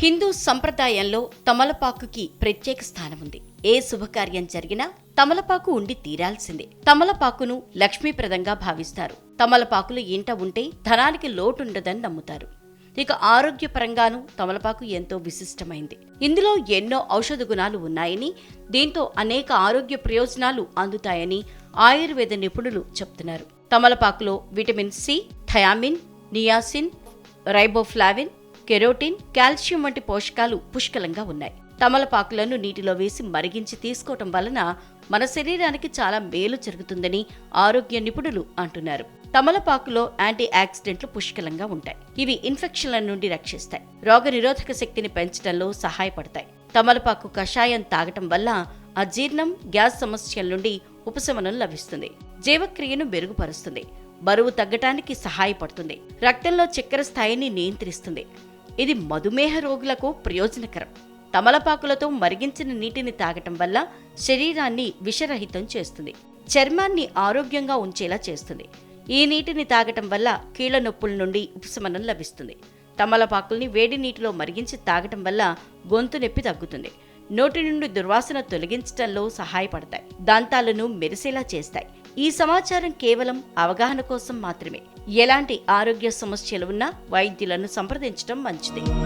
హిందూ సంప్రదాయంలో తమలపాకుకి ప్రత్యేక స్థానం ఉంది ఏ శుభకార్యం జరిగినా తమలపాకు ఉండి తీరాల్సిందే. తమలపాకును లక్ష్మీప్రదంగా భావిస్తారు. తమలపాకులు ఇంట ఉంటే ధనానికి లోటుండదని నమ్ముతారు. ఇక ఆరోగ్యపరంగానూ తమలపాకు ఎంతో విశిష్టమైంది. ఇందులో ఎన్నో ఔషధ గుణాలు ఉన్నాయని దీంతో అనేక ఆరోగ్య ప్రయోజనాలు అందుతాయని ఆయుర్వేద నిపుణులు చెప్తున్నారు. తమలపాకులో vitamin C thiamine niacin riboflavin carotene calcium వంటి పోషకాలు పుష్కలంగా ఉన్నాయి. తమలపాకులను నీటిలో వేసి మరిగించి తీసుకోవటం వలన మన శరీరానికి చాలా మేలు జరుగుతుందని ఆరోగ్య నిపుణులు అంటున్నారు. తమలపాకులో యాంటీ ఆక్సిడెంట్లు పుష్కలంగా ఉంటాయి. ఇవి ఇన్ఫెక్షన్ల నుండి రక్షిస్తాయి. రోగ నిరోధక శక్తిని పెంచడంలో సహాయపడతాయి. తమలపాకు కషాయం తాగటం వల్ల అజీర్ణం గ్యాస్ సమస్యల నుండి ఉపశమనం లభిస్తుంది. జీవక్రియను మెరుగుపరుస్తుంది. బరువు తగ్గటానికి సహాయపడుతుంది. రక్తంలో చక్కెర స్థాయిని నియంత్రిస్తుంది. ఇది మధుమేహ రోగులకు ప్రయోజనకరం. తమలపాకులతో మరిగించిన నీటిని తాగటం వల్ల శరీరాన్ని విషరహితం చేస్తుంది. చర్మాన్ని ఆరోగ్యంగా ఉంచేలా చేస్తుంది. ఈ నీటిని తాగటం వల్ల కీళ్ళ నొప్పుల నుండి ఉపశమనం లభిస్తుంది. తమలపాకుల్ని వేడి నీటిలో మరిగించి తాగటం వల్ల గొంతు నొప్పి తగ్గుతుంది. నోటి నుండి దుర్వాసన తొలగించడంలో సహాయపడతాయి. దంతాలను మెరిసేలా చేస్తాయి. ఈ సమాచారం కేవలం అవగాహన కోసం మాత్రమే. ఎలాంటి ఆరోగ్య సమస్యలు ఉన్నా వైద్యులను సంప్రదించడం మంచిది.